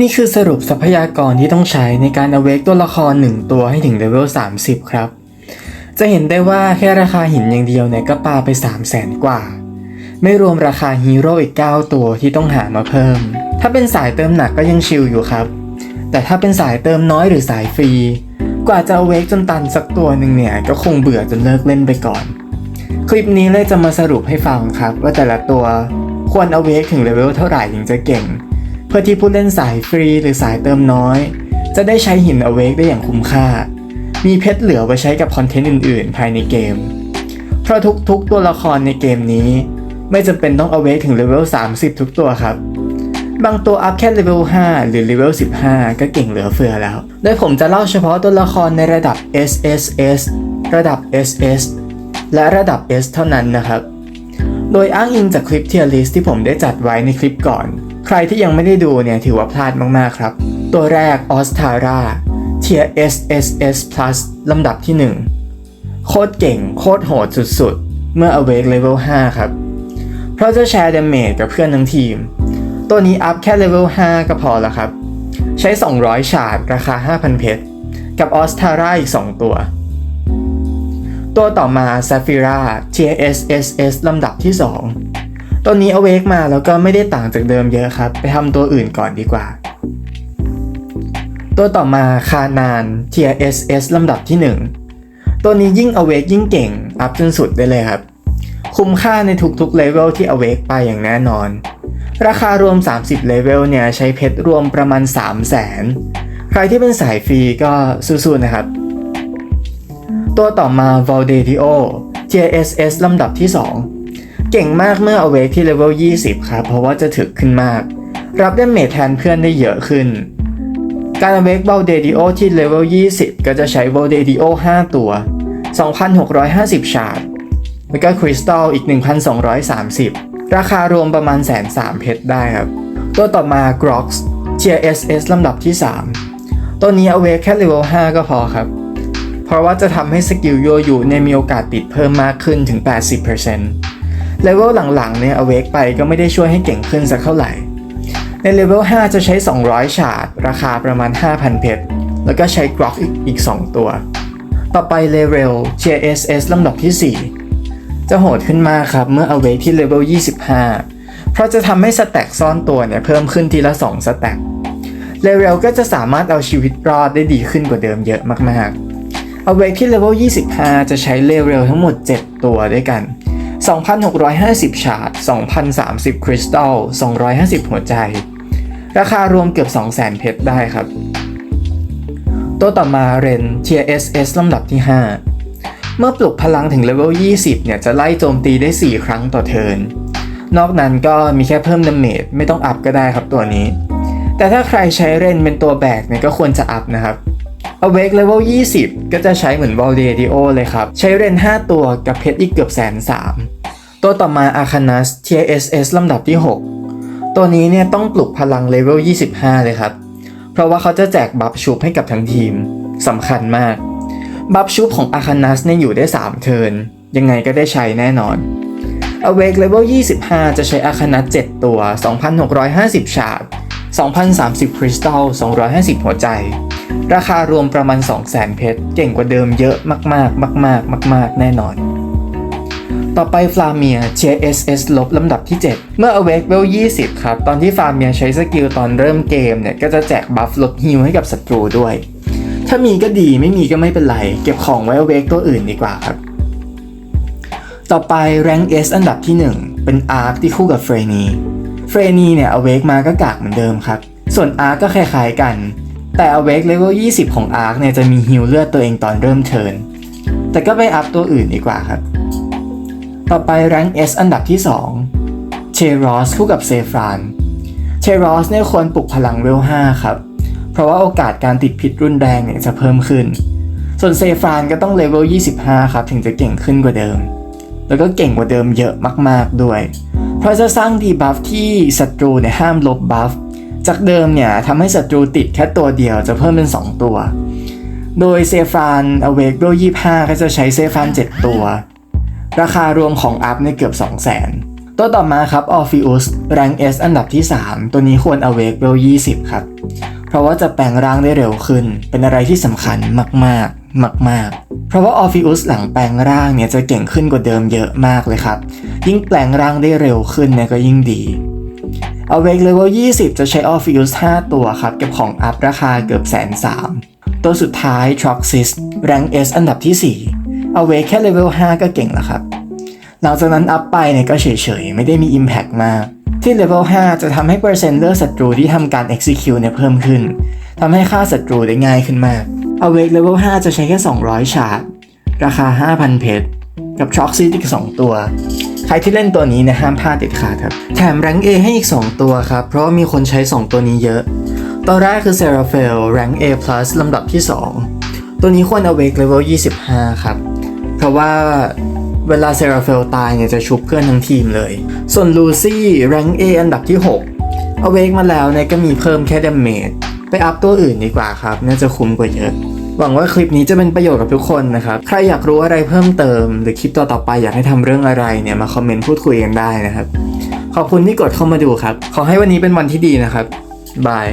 นี่คือสรุปทรัพยากรที่ต้องใช้ในการเอเวกตัวละคร 1 ตัวให้ถึงเลเวล 30 ครับ จะเห็นได้ว่าแค่ราคาหินอย่างเดียวเนี่ยก็ปาไป 3 0 0แสนกว่า ไม่รวมราคาฮีโร่อีก 9 ตัวที่ต้องหามาเพิ่ม ถ้าเป็นสายเติมหนักก็ยังชิลอยู่ครับ แต่ถ้าเป็นสายเติมน้อยหรือสายฟรี กว่าจะเอเวกจนตันสักตัวหนึ่งเนี่ยก็คงเบื่อจนเลิกเล่นไปก่อน คลิปนี้เลยจะมาสรุปให้ฟังครับ ว่าแต่ละตัวควรเอเวกถึงเลเวลเท่าไหร่ถึงจะเก่ง พื่อที่ผู้เล่นสายฟรีหรือสายเติมน้อย จะได้ใช้หินอเวกได้อย่างคุ้มค่า มีเพชรเหลือไว้ใช้กับคอนเทนต์อื่นๆ ภายในเกม เพราะทุกๆตัวละครในเกมนี้ ไม่จำเป็นต้องเอาเวกถึงเลเวล 30 ทุกตัวครับ บางตัวอัพแค่เลเวล 5 หรือเลเวล 15 ก็เก่งเหลือเฟือแล้ว โดยผมจะเล่าเฉพาะตัวละครในระดับ SSS ระดับ SS และระดับ S เท่านั้นนะครับ โดยอ้างอิงจากคลิปเทียร์ลิสที่ผมได้จัดไว้ในคลิปก่อน ใครที่ยังไม่ได้ดูเนี่ยถือว่าพลาดมากๆครับ ตัวแรกออสทาร่าเทีย SSS Plus ลำดับที่ 1 โคตรเก่งโคตรโหดสุดๆ เมื่อ Awake Level 5 ครับ เพราะจะแชร์ดาเมจกับเพื่อนทั้งทีม ตัวนี้อัพแค่เลเวล5ก็พอแล้วครับ ใช้ 200 ชาร์ดราคา 5,000 เพชร กับออสทาร่าอีก 2 ตัว ตัวต่อมา s a p h i r a TSSS ลำดับที่ 2 ตัวนี้เอาเวกมาแล้วก็ไม่ได้ต่างจากเดิมเยอะครับ ไปทำตัวอื่นก่อนดีกว่า ตัวต่อมาคานาน TSS ลำดับที่ 1 ตัวนี้ยิ่งเอาเวกยิ่งเก่ง อัพจนสุดได้เลยครับ คุ้มค่าในทุกๆเลเวลที่เอาเวกไปอย่างแน่นอน ราคารวม 30เลเวลเนี่ยใช้เพชรรวมประมาณ 3 0 0แสนใครที่เป็นสายฟรีก็สู้ๆนะครับ ตัวต่อมา v a l d e d i o JSS ลำดับที่ 2 เก่งมากเมื่อเอาเวกที่เลเวล 20 ครับ เพราะว่าจะถึกขึ้นมาก รับได้เมทแทนเพื่อนได้เยอะขึ้น การเอาเวก v a l d e d i o ที่เลเวล 20 ก็จะใช้ v a l d e d i o 5ตัว 2,650 ชาร์ดแล้วก็คริสตัลอีก 1,230 ราคารวมประมาณแสนสามเพชรได้ครับ ตัวต่อมา Grox GSS ลำดับที่ 3 ตัวนี้เอาเวกแค่เลเวล 5 ก็พอครับ เพราะว่าจะทำให้สกิลโยอยู่ในมีโอกาสติดเพิ่มมากขึ้นถึง 80% เลเวลหลังๆเนี่ยเอาเวกไปก็ไม่ได้ช่วยให้เก่งขึ้นสักเท่าไหร่ ในเลเวล 5 จะใช้ 200 ชาร์ดราคาประมาณ 5,000 เพชร แล้วก็ใช้ Grok อีกอีก 2 ตัว ต่อไปเลเวล JSS ลำดับที่ 4 จะโหดขึ้นมากครับเมื่อเอาเวกที่เลเวล 25 เพราะจะทำให้สแต็กซ่อนตัวเนี่ยเพิ่มขึ้นทีละ 2 สแต็กเลเวลก็จะสามารถเอาชีวิตรอดได้ดีขึ้นกว่าเดิมเยอะมากๆ เอาเวกที่เลเวล 25 จะใช้เลเวลทั้งหมด 7 ตัวด้วยกัน 2,650 ชาร์ด2,030 คริสตัล 250 หัวใจ ราคารวมเกือบ 200,000 เพชรได้ครับ ตัวต่อมาเรน TSS ลำดับที่ 5 เมื่อปลุกพลังถึงเลเวล 20 เนี่ย จะไล่โจมตีได้ 4 ครั้งต่อเทิร์น นอกนั้นก็มีแค่เพิ่มดาเมจไม่ต้องอัพก็ได้ครับตัวนี้ แต่ถ้าใครใช้เรนเป็นตัวแบกเนี่ยก็ควรจะอัพนะครับ Awake Level 20 ก็จะใช้เหมือน v a l d e d i o เลยครับ ใช้เรน 5 ตัวกับเพชรอีกเกือบแสนสาม ตัวต่อมา Arcanus TSS ลำดับที่ 6 ตัวนี้เนี่ยต้องปลุกพลังเลเวล 25 เลยครับ เพราะว่าเขาจะแจกบัฟชุบให้กับทั้งทีมสำคัญมาก บัฟชุบของ Arcanus เนี่ยอยู่ได้ 3 เทิร์นยังไงก็ได้ใช้แน่นอน Awake Level 25 จะใช้ Arcanus 7ตัว 2,650 ชาร์ด2,030 คริสตัล 250 หัวใจ ราคารวมประมาณ 200,000 เพชร เก่งกว่าเดิมเยอะมากๆ มาก ๆ มาก ๆ แน่นอน ต่อไปฟลาเมีย JSS ลบลำดับที่ 7 เมื่อ Awake Level 20 ครับ ตอนที่ฟลาเมียใช้สกิลตอนเริ่มเกมเนี่ย ก็จะแจกบัฟลดฮิลให้กับศัตรูด้วย ถ้ามีก็ดีไม่มีก็ไม่เป็นไร เก็บของไว้ Awake ตัวอื่นดีกว่าครับ ต่อไป Rank S อันดับที่ 1 เป็น Ark ที่คู่กับเฟรนีเฟรนีเนี่ย Awake มาก็กากเหมือนเดิมครับ ส่วน Ark ก็คล้ายๆกัน แต่ Awake Level 20 ของ Ark เนี่ยจะมีฮิลเลือดตัวเองตอนเริ่มเทิร์นแต่ก็ไปอัพตัวอื่นดีกว่าครับ ต่อไป Rank S อันดับที่ 2 เชรอสคู่กับเซฟราน เชรอสเนี่ยควรปลุกพลังเวล 5 ครับ เพราะว่าโอกาสการติดพิษรุนแรงเนี่ยจะเพิ่มขึ้น ส่วนเซฟรานก็ต้องเลเวล 25 ครับถึงจะเก่งขึ้นกว่าเดิม แล้วก็เก่งกว่าเดิมเยอะมาก ๆ ด้วย เพราะจะสร้างดีบัฟที่ศัตรูเนี่ยห้ามลบบัฟ จากเดิมเนี่ยทำให้ศัตรูติดแค่ตัวเดียวจะเพิ่มเป็น 2 ตัว โดยเซฟรานอเวกโด25 ก็จะใช้เซฟราน 7 ตัว ราคารวมของอัพในเกือบ 2 0 0 0 0 0 ตัวต่อมาครับ Orpheus rank S อันดับที่ 3 ตัวนี้ควร awake เวล20 ครับ เพราะว่าจะแปลงร่างได้เร็วขึ้น เป็นอะไรที่สำคัญมากๆ มาก ๆ เพราะว่า Orpheus หลังแปลงร่างเนี่ยจะเก่งขึ้นกว่าเดิมเยอะมากเลยครับ ยิ่งแปลงร่างได้เร็วขึ้นเนี่ยก็ยิ่งดี Awake Level 20 จะใช้ Orpheus 5ตัวครับ เก็บของอัพราคาเกือบแสนสามตัวสุดท้าย Troxis Rank S อันดับที่ 4 Awake แค่ Level 5ก็เก่งแล้วครับ หลังจากนั้นอัพไปเนี่ยก็เฉยๆ ไม่ได้มี Impact มาก ที่ Level 5จะทำให้เปอร์เซ็นต์เลือดศัตรูที่ทำการ Execute เนี่ยเพิ่มขึ้นทำให้ฆ่าศัตรูได้ง่ายขึ้นมาก Awake Level 5จะใช้แค่ 200 ชาร์จราคา 5,000 เพชรกับ Troxis อีก 2 ตัว ใครที่เล่นตัวนี้เนี่ยห้ามพลาดเด็ดขาดครับแถม Rank A ให้อีก 2 ตัวครับ เพราะมีคนใช้ 2 ตัวนี้เยอะ ตัวแรกคือ Seraphel Rank A Plus ลำดับที่ 2 ตัวนี้ควร Awake Level 25 ครับ เพราะว่าเวลา Seraphel ตายเนี่ยจะชุบเพื่อนทั้งทีมเลย ส่วน Lucy Rank A อันดับที่6 Awake มาแล้วเนี่ยก็มีเพิ่มแค่ Damage ไปอัพตัวอื่นดีกว่าครับ น่าจะคุ้มกว่าเยอะ หวังว่าคลิปนี้จะเป็นประโยชน์กับทุกคนนะครับ ใครอยากรู้อะไรเพิ่มเติม หรือคลิปต่อๆไปอยากให้ทำเรื่องอะไรเนี่ยมาคอมเมนต์พูดคุยกันได้นะครับ ขอบคุณที่กดเข้ามาดูครับ ขอให้วันนี้เป็นวันที่ดีนะครับบาย